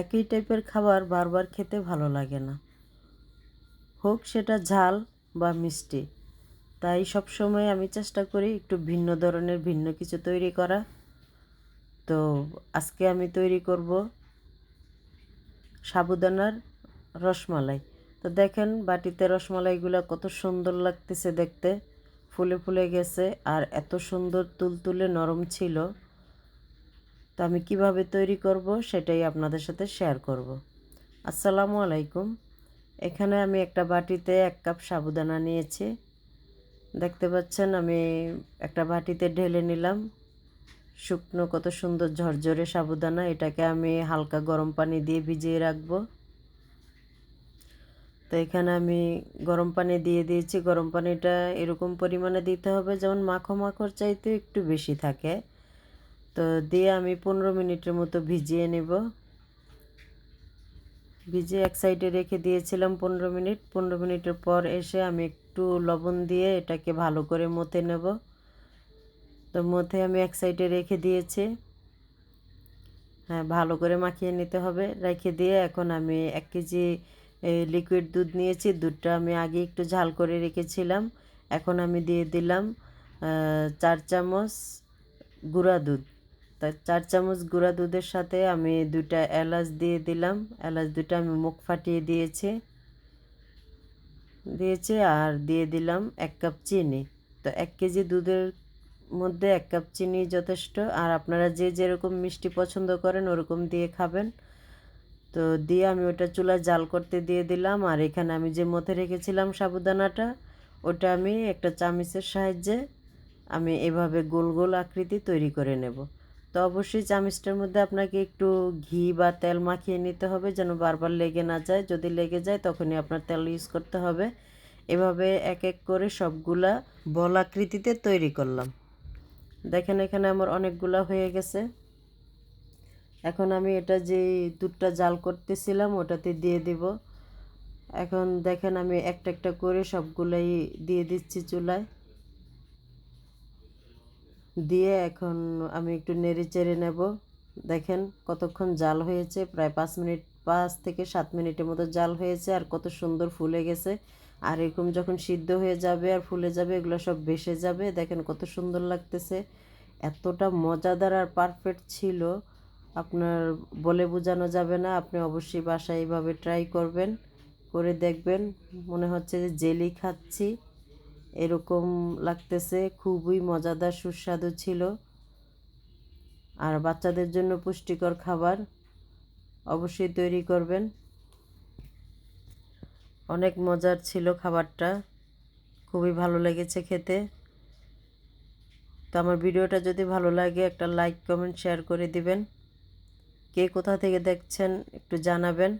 একই টাইপের খাবার বারবার খেতে ভালো লাগে না। হোক সেটা ঝাল বা মিষ্টি, তাই সবসময় আমি চেষ্টা করি একটু ভিন্ন ধরনের ভিন্ন কিছু তৈরি করা। তো আজকে আমি তৈরি করব সাবুদানার রসমালাই। তো দেখেন বাটিতে রসমালাইগুলো কত সুন্দর লাগতেছে দেখতে, ফুলে ফুলে গেছে আর এত সুন্দর তুলতুলে নরম ছিল। তো আমি কীভাবে তৈরি করব সেটাই আপনাদের সাথে শেয়ার করব। আসসালামু আলাইকুম। এখানে আমি একটা বাটিতে এক কাপ সাবুদানা নিয়েছি। দেখতে পাচ্ছেন আমি একটা বাটিতে ঢেলে নিলাম। শুকনো কত সুন্দর ঝরঝরে সাবুদানা, এটাকে আমি হালকা গরম পানি দিয়ে ভিজিয়ে রাখব। তো এখানে আমি গরম পানি দিয়ে দিয়েছি। গরম পানিটা এরকম পরিমাণে দিতে হবে যেমন মাখো মাখোর চাইতে একটু বেশি থাকে। তো দিয়ে আমি পনেরো মিনিটের মতো ভিজিয়ে নেব। ভিজিয়ে এক সাইডে রেখে দিয়েছিলাম পনেরো মিনিট। পনেরো মিনিটের পর এসে আমি একটু লবণ দিয়ে এটাকে ভালো করে মতে নেব। তো মতে আমি এক সাইডে রেখে দিয়েছি। হ্যাঁ ভালো করে মাখিয়ে নিতে হবে। রেখে দিয়ে এখন আমি এক কেজি লিকুইড দুধ নিয়েছি। দুধটা আমি আগে একটু ঝাল করে রেখেছিলাম। এখন আমি দিয়ে দিলাম চার চামচ গুঁড়া দুধ। তা চার চামচ গুঁড়া দুধের সাথে আমি দুটা এলাচ দিয়ে দিলাম। এলাচ দুটা আমি মুখ ফাটিয়ে দিয়েছি। দিয়েছি আর দিয়ে দিলাম এক কাপ চিনি। তো এক কেজি দুধের মধ্যে এক কাপ চিনি যথেষ্ট। আর আপনারা যে যেরকম মিষ্টি পছন্দ করেন ওরকম দিয়ে খাবেন। তো দিয়ে আমি ওটা চুলায় জাল করতে দিয়ে দিলাম। আর এখানে আমি যে মধ্যে রেখেছিলাম সাবুদানাটা, ওটা আমি একটা চামিচের সাহায্যে আমি এভাবে গোল গোল আকৃতি তৈরি করে নেব। তো অবশ্যই চামিচটার মধ্যে আপনাকে একটু ঘি বা তেল মাখিয়ে নিতে হবে যেন বারবার লেগে না যায়। যদি লেগে যায় তখনই আপনার তেল ইউজ করতে হবে। এভাবে এক এক করে সবগুলা বল আকৃতিতে তৈরি করলাম। দেখেন এখানে আমার অনেকগুলা হয়ে গেছে। এখন আমি এটা যে দুধটা জাল করতেছিলাম ওটাতে দিয়ে দিব। এখন দেখেন আমি একটা একটা করে সবগুলাই দিয়ে দিচ্ছি চুলায়। দিয়ে এখন আমি একটু নেড়ে চেড়ে নেব। দেখেন কতক্ষণ জাল হয়েছে, প্রায় পাঁচ মিনিট, পাঁচ থেকে সাত মিনিটের মতো জাল হয়েছে আর কত সুন্দর ফুলে গেছে। আর এরকম যখন সিদ্ধ হয়ে যাবে আর ফুলে যাবে, এগুলো সব ভেসে যাবে। দেখেন কত সুন্দর লাগতেছে। এতটা মজাদার আর পারফেক্ট ছিল। আপনার বলে বোঝানো যাবে না, আপনি অবশ্যই বাসায় এইভাবে ট্রাই করবেন, করে দেখবেন। মনে হচ্ছে যে জেলি খাচ্ছি। এরকম লাগতেছে, খুবই মজাদার, সুস্বাদু ছিল। আর বাচ্চাদের জন্য পুষ্টিকর খাবার অবশ্যই তৈরি করবেন। অনেক মজার ছিল খাবারটা। খুবই ভালো লেগেছে খেতে। তো আমার ভিডিওটা যদি ভালো লাগে, একটা লাইক, কমেন্ট, শেয়ার করে দিবেন। কে কোথা থেকে দেখছেন একটু জানাবেন।